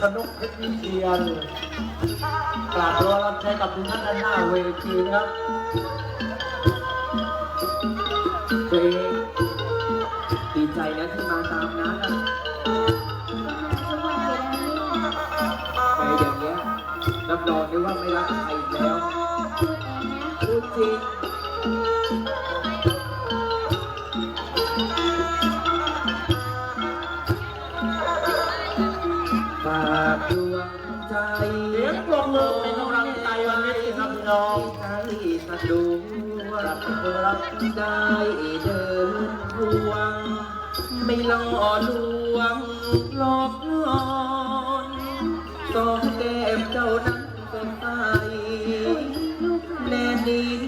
ชนกเพชรวิเชียนกราบรอรับใช้กับทุกท่านด้านหน้าเวทีนะครับตัวเองดีใจนะที่มาตามนัดอะไปอย่างเงี้ยรับรองได้ว่าไม่รักใครอีกแล้วพูดจริง รับได้เดินทวง ไม่หล่อลวงหลอกลอนสองแก้มเจ้านั้นเป็นไปแน่นี้จึง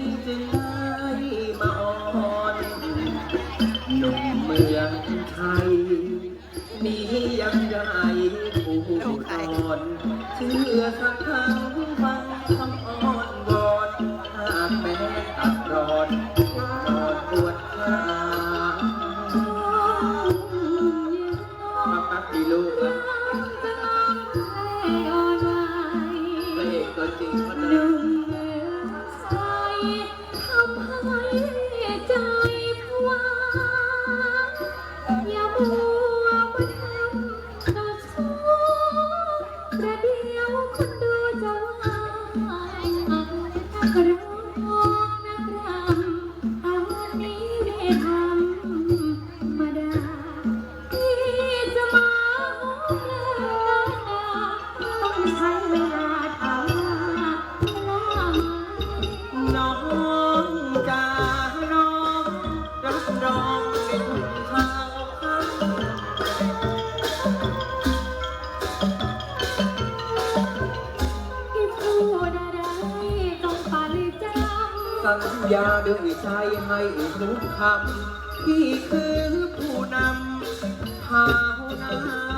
น้องจ้าน้องรับรองในทุกทางที่พูดอะไรต้องปาลิจสัญญาด้วยใจให้ทุกคำที่คือผู้นำพาวนา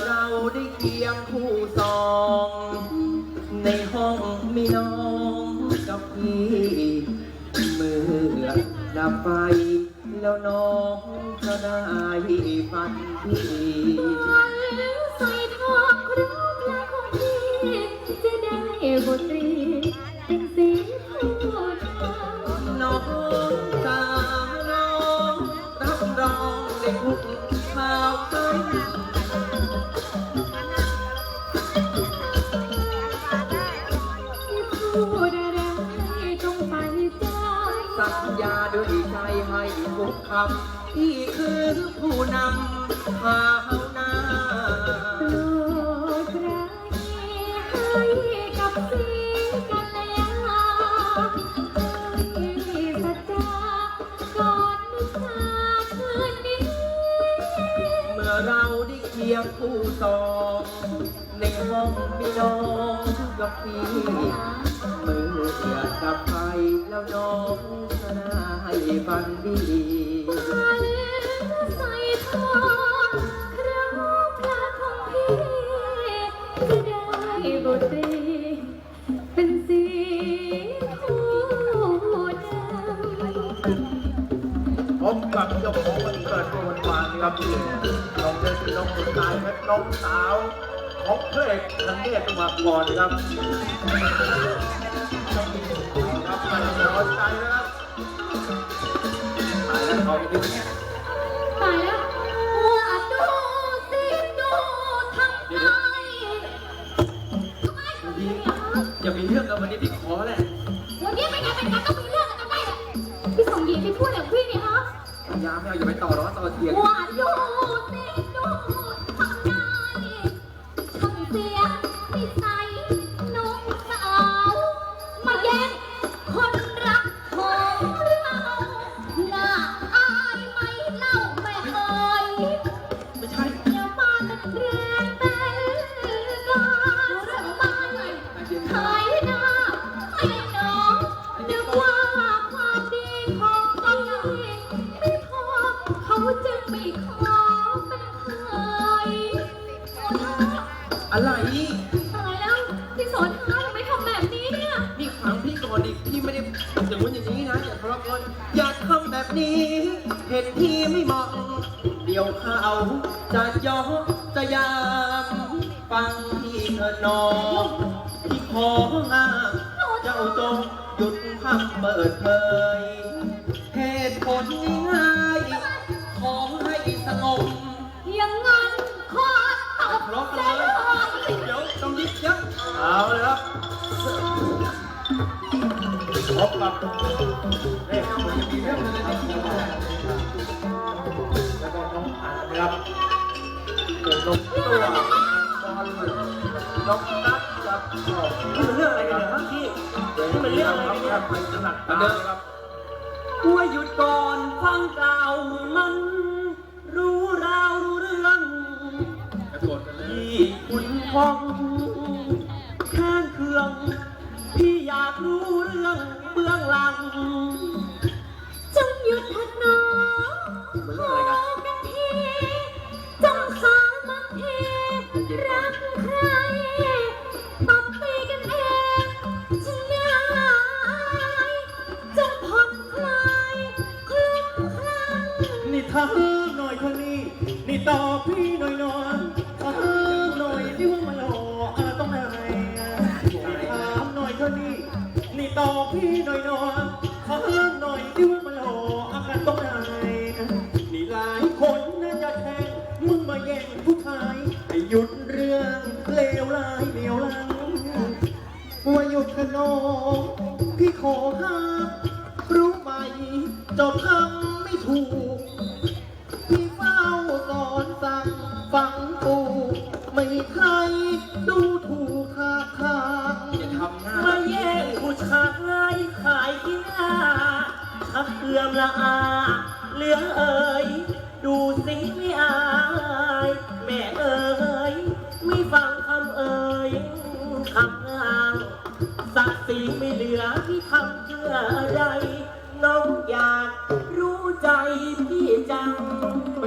เมื่อเราได้เคียงคู่สอง ในห้องมีน้องกับพี่เมื่อดับไฟแล้วน้องก็ได้ฟันพี่ใส่ทองครองและของพี่จะได้บทเรียนเป็นสีผู้ทำน้อง ผู้นำพาวนาำโปรดปราณีให้กับสีกัลยาให้สัจจาก่อนนิพพานคืนนี้ เมื่อเราได้เคียงคู่สอง ในห้องมีน้องกับพี่มือเสียดับไฟแล้วน้องจะได้ฟันดีใส่ทองครอง พบกับเจ้าของวันเกิดวันวานนะครับน้องเดินน้องคนตายและน้องสาวของพระเอกทันเนศมาก่อนนะครับครับมันร้อนใจนะครับตายแล้วเขาไม่ได้ วันนี้พี่ขอแหละวันนี้เป็นไงเป็นไงก็มีเรื่องกันทำไมเนี่ยพี่สมหญิงพี่พูดอย่างพี่นี่ฮะยาไม่เอาอย่าไปต่อหรอกว่าต่อเทียงว่า อเป็นเคยอะไรตายแล้วพี่สอนท้าทำไมทำแบบนี้เนี่ย นี่ขังพี่ก่อนดิพี่ไม่ได้อย่างนู้นอย่างนี้นะอย่าทะเลาะกันอย่าทำแบบนี้ เห็นพี่ไม่เหมาะเดี๋ยวเขาจะย้อจะยามฟังพี่เถอะน้องพี่ของามเจ้าจงหยุดคำเปิดเผยเหตุผลง่ เอาเลยครับพบกับเอกมันจะมีเรื่องอะไรแล้วก็น้องอันนะครับเกิดลงตัวบอลน้องนัดกับนี่มันเรื่องอะไรกันเนี่ยครับพี่นี่มันเรื่องอะไรกันเนี่ยไปถนัดตาครับว่าหยุดก่อนฟังกล่าวมัน รู้ราวรู้เรื่องกระโดดกันเลยที่คุณพอง ค้นเคือง พี่อยากรู้เรื่องเบื้องหลัง จงหยุดเถิดน้องขอ หยุดเรื่องเลวร้ายเหนียวหลังว่าหยุดกันน้องพี่ขอห้ามรู้ไหมเจ้าทำไม่ถูก พี่เฝ้าสอนสั่งฝังปูไม่มีใครดูถูกท่าทางอย่าทำหน้ามาแย่งผู้ชายขายกินอาชักเอื้อมละอาเหลือเอ่ย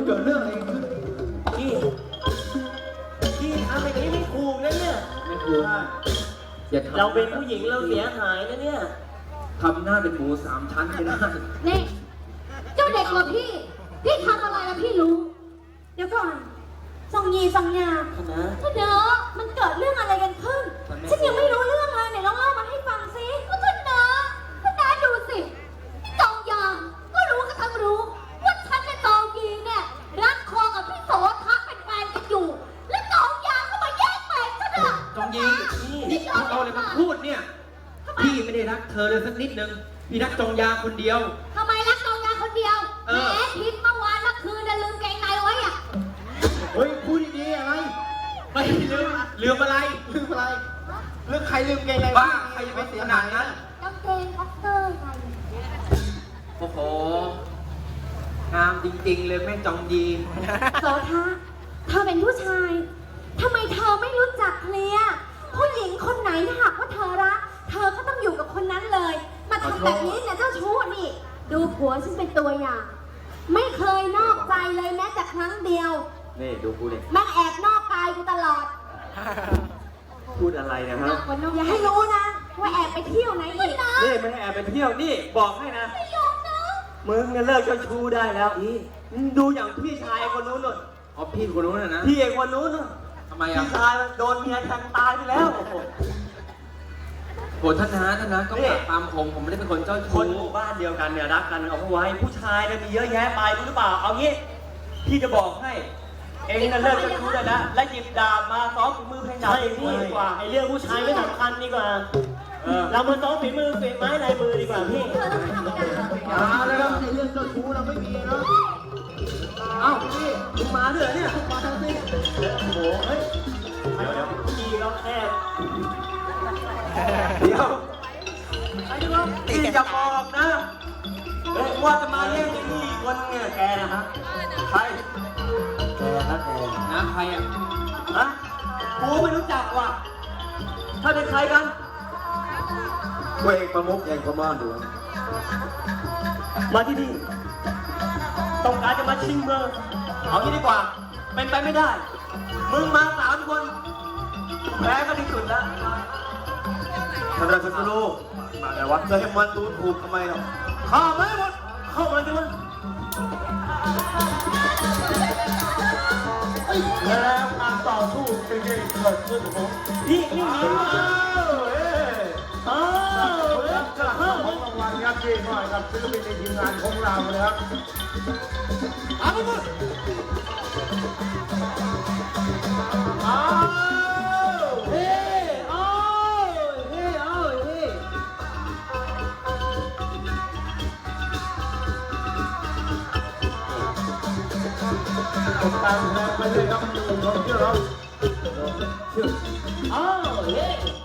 เกิดเรื่องอะไรขึ้นพี่พี่ทำอย่างนี้ไม่ถูกนะเนี่ย ไม่ถูกอย่าทำเราเป็นผู้หญิงเราเสียหายนะเนี่ย ทำหน้าเป็นหมูสามชั้นไม่ได้ นี่เจ้าเด็กกว่าพี่พี่ คนเดียว ทำไมรักจองยาคนเดียวเอแหมอทิพย์เมื่อวานเมื่อคืนน่ะลืมเกงในไว้อะเฮ้ยพูดดีๆอะไรไม่ลืมลืมอะไร ลืมอะไรเรื่องใครลืมเกงในบ้าใครจะไปเสียขนาดนั้น กางเกงบ็อกเซอร์ไงโอ้โห งามจริงๆเลยแม่จองยีโสทะเธอเป็นผู้ชาย ทำไมเธอไม่รู้จักเคลียร์ผู้หญิงคนไหนถ้าหากว่าเธอรัก เธอก็ต้องอยู่กับคนนั้นเลย มาทำแบบนี้เนี่ยเจ้าชู้นี่ ดูผัวฉันเป็นตัวอย่าง ไม่เคยนอกใจเลยแม้แต่ ครั้งเดียวนี่ดูกูดิมันแอบนอกกายกูตลอดพูดอะไรนะฮะอย่าให้รู้นะว่าแอบไปเที่ยวไหนอีกนะนี่ไม่ได้แอบไปเที่ยวนี่บอกให้นะไม่ยอมนะมึงเนี่ยเลิกเจ้าชู้ได้แล้วมึงดูอย่างพี่ชายคนนู้นน่ะอ๋อพี่คนนู้นน่ะนะพี่เอกคนนู้นน่ะทำไมอะพี่ชายมันโดนเมียแทงตายไปแล้วโหท่านนะท่านนะก็นี่ปากตามผมผมไม่ได้เป็นคนเจ้าคชู้นหมู่บ้านเดียวกันเนี่ยรักกันเอาไว้ผู้ชายเนี่ยมีเยอะแยะไปรู้หรือเปล่าเอางี้ พี่จะบอกให้ เองน่ะเลิกเจ้าชู้ได้แล้วและหยิบดาบมาซ้อมฝีมือเพลงดาบเองดีกว่า ไอเรื่องผู้ชายไม่สำคัญดีกว่า เออ เรามาซ้อมฝีมือฝีไม้ลายมือดีกว่าพี่ เธอต้องทำกันเหรออย่าเลยครับในเรื่องเจ้าชู้เราไม่มีนะเอ้าพี่มึงมาด้วยเหรอเนี่ยมาทั้งสิ้นโอ้โหเฮ้ยเดี๋ยวเดี๋ยวพี่เราแค่เดี๋ยวพี่อย่าบอกนะ เฮ้ยว่าจะมาเรียกพี่อีกคนเนี่ยแกนะฮะใครแกนะแกนะใครอะฮะกูไม่รู้จักว่ะถ้าเป็นใครกันเวกประมุกแห่งพม่าหลวงมาที่นี่ต้องการจะมาชิงเมืองเอางี้ดีกว่า เป็นไปไม่ได้ มึงมาสามคนแพ้ก็ที่สุดแล้วทำไรสักลูกมาแล้ววะจะให้มันดูถูกทำไมหรอ ข้าไม่หมดเข้ามาสิมันแล้วการต่อสู้เป็นยังไงเกิดขึ้นผมนี่นี่อ้านี่วเอ้ยอ้าอ้าววครับกระห้างของรางวัลครับที่น้อยครับซื้อเป็นในทีมงานของเราเลยครับเอาไปหมด กตามแรงไปเลยครับลองเชื่อเราโอ้ยเฮ้